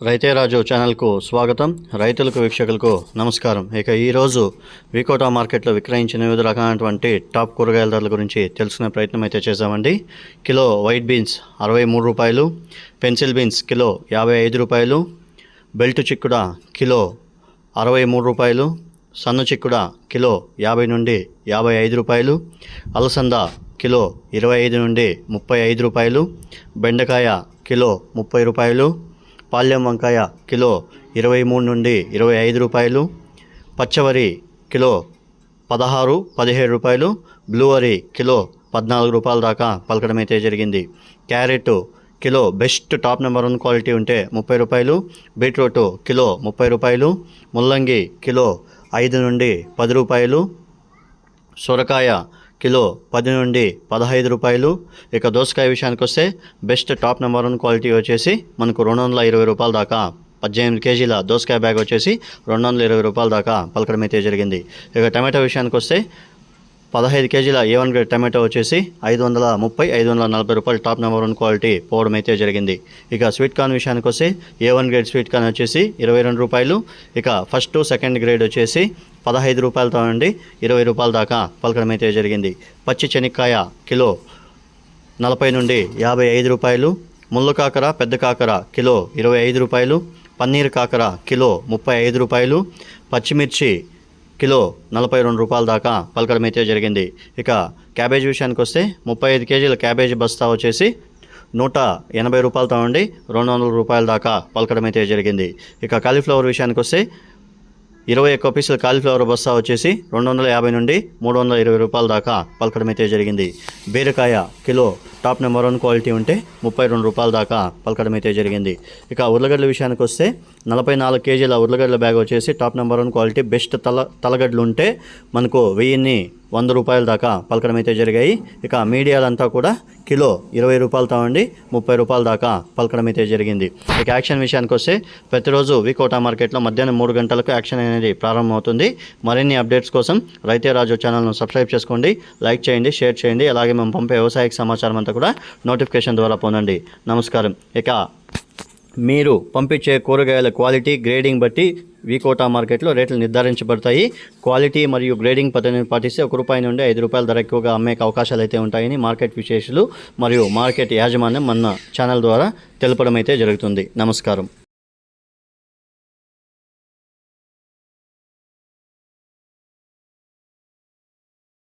రైతే రాజు ఛానల్కు స్వాగతం. రైతులకు వీక్షకులకు నమస్కారం. ఇక ఈరోజు వికోటా మార్కెట్లో విక్రయించిన వివిధ రకాలైనటువంటి టాప్ కూరగాయల ధరల గురించి తెలుసుకునే ప్రయత్నం అయితే చేశామండి. కిలో వైట్ బీన్స్ అరవై మూడు రూపాయలు పెన్సిల్ బీన్స్ కిలో యాభై ఐదు రూపాయలు బెల్ట్ చిక్కుడ కిలో అరవై మూడు రూపాయలు సన్న చిక్కుడ కిలో యాభై నుండి యాభై ఐదు రూపాయలు అలసంద కిలో ఇరవై ఐదు నుండి ముప్పై ఐదు రూపాయలు బెండకాయ కిలో ముప్పై రూపాయలు పాల్యం వంకాయ కిలో ఇరవై మూడు నుండి ఇరవై ఐదు రూపాయలు పచ్చవరి కిలో పదహారు పదిహేడు రూపాయలు బ్లూవరి కిలో పద్నాలుగు రూపాయల దాకా పలకడం అయితే జరిగింది. Carrot kilo best top number one quality ఉంటే ముప్పై రూపాయలు బీట్రూట్ కిలో ముప్పై రూపాయలు ముల్లంగి కిలో ఐదు నుండి పది రూపాయలు సొరకాయ కిలో పది నుండి పదహైదు రూపాయలు. ఇక దోసకాయ విషయానికి వస్తే best top number one quality వచ్చేసి మనకు రెండు వందల ఇరవై రూపాయల దాకా పద్దెనిమిది కేజీల దోసకాయ బ్యాగ్ వచ్చేసి రెండు వందల ఇరవై రూపాయల దాకా పలకడం అయితే జరిగింది. ఇక టమాటో విషయానికి వస్తే పదహైదు కేజీల ఏ వన్ గ్రేడ్ టమాటో వచ్చేసి ఐదు వందల ముప్పై ఐదు వందల నలభై రూపాయలు టాప్ నెంబర్ వన్ క్వాలిటీ పోవడం అయితే జరిగింది. ఇక స్వీట్ కార్న్ విషయానికి వస్తే A one grade sweet corn వచ్చేసి ఇరవై రెండు రూపాయలు. ఇక ఫస్ట్ సెకండ్ గ్రేడ్ వచ్చేసి పదహైదు రూపాయలతో నుండి ఇరవై రూపాయల దాకా పలకడం అయితే జరిగింది. పచ్చి శనక్కాయ కిలో నలభై నుండి యాభై ఐదు రూపాయలు. ముళ్ళు కాకర పెద్ద కాకర కిలో ఇరవై ఐదు రూపాయలు. పన్నీర్ కాకర కిలో ముప్పై ఐదు రూపాయలు. పచ్చిమిర్చి కిలో నలభై రెండు రూపాయల దాకా పలకడం జరిగింది. ఇక క్యాబేజ్ విషయానికి వస్తే ముప్పై ఐదు కేజీల క్యాబేజ్ బస్తా వచ్చేసి నూట ఎనభై రూపాయలతో ఉండి రెండు వందల రూపాయల దాకా పలకడం అయితే జరిగింది. ఇక కాలీఫ్లవర్ విషయానికి వస్తే ఇరవై ఒక్క పీసుల కాలీఫ్లవర్ బస్తా వచ్చేసి రెండు వందల యాభై నుండి మూడు వందల ఇరవై రూపాయల దాకా పలకడం అయితే జరిగింది. బీరకాయ kilo top number one quality ఉంటే ముప్పై రెండు రూపాయల దాకా పలకడం అయితే జరిగింది. ఇక ఉర్లగడ్డల విషయానికి వస్తే నలభై నాలుగు కేజీల ఉర్లగడ్డల బ్యాగ్ వచ్చేసి top number one quality best తల తలగడ్డలు ఉంటే మనకు వెయ్యిన్ని వంద రూపాయల దాకా పలకడం అయితే జరిగాయి. ఇక మీడియాలంతా కూడా కిలో ఇరవై రూపాయలతో ఉండి ముప్పై రూపాయల దాకా పలకడం అయితే జరిగింది. ఇక యాక్షన్ విషయానికి వస్తే ప్రతిరోజు వికోటా మార్కెట్లో మధ్యాహ్నం మూడు గంటలకు యాక్షన్ అనేది ప్రారంభమవుతుంది. మరిన్ని అప్డేట్స్ కోసం రైతే రాజు ఛానల్ను సబ్స్క్రైబ్ చేసుకోండి లైక్ చేయండి షేర్ చేయండి. అలాగే మేము పంపే వ్యవసాయక సమాచారం అంతా కూడా నోటిఫికేషన్ ద్వారా పొందండి. నమస్కారం. ఇక మీరు పంపించే కూరగాయల క్వాలిటీ గ్రేడింగ్ బట్టి వీకోటా మార్కెట్లో రేట్లు నిర్ధారించబడతాయి. క్వాలిటీ మరియు గ్రేడింగ్ పద్ధతిని పాటిస్తే ఒక రూపాయి నుండి ఐదు రూపాయల ధర ఎక్కువగా అమ్మే అవకాశాలు అయితే ఉంటాయని మార్కెట్ విశేషాలు మరియు మార్కెట్ యాజమాన్యం మన ఛానల్ ద్వారా తెలపడం అయితే జరుగుతుంది. నమస్కారం.